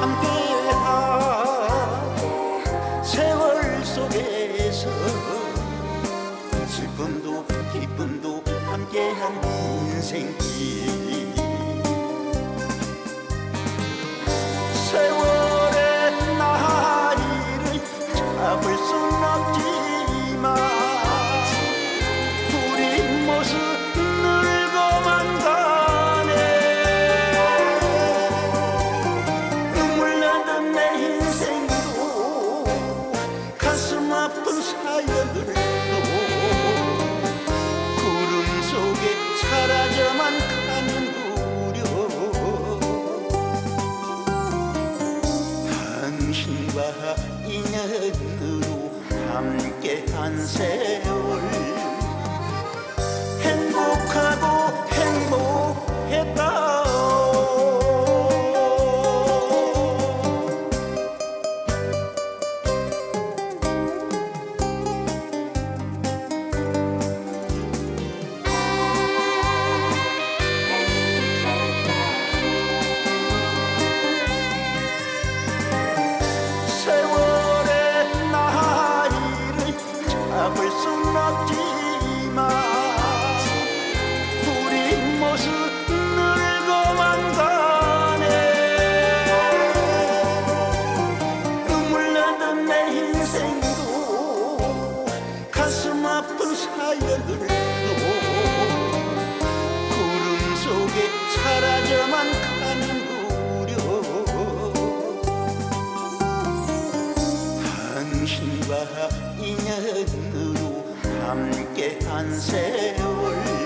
함께한 세월 속에서 슬픔도 기쁨도 함께한 인생길 인연으로 함께 한 세월 가슴 아픈 사연들도 구름 속에 사라져만 가는구려. 당신과 인연으로 함께한 세월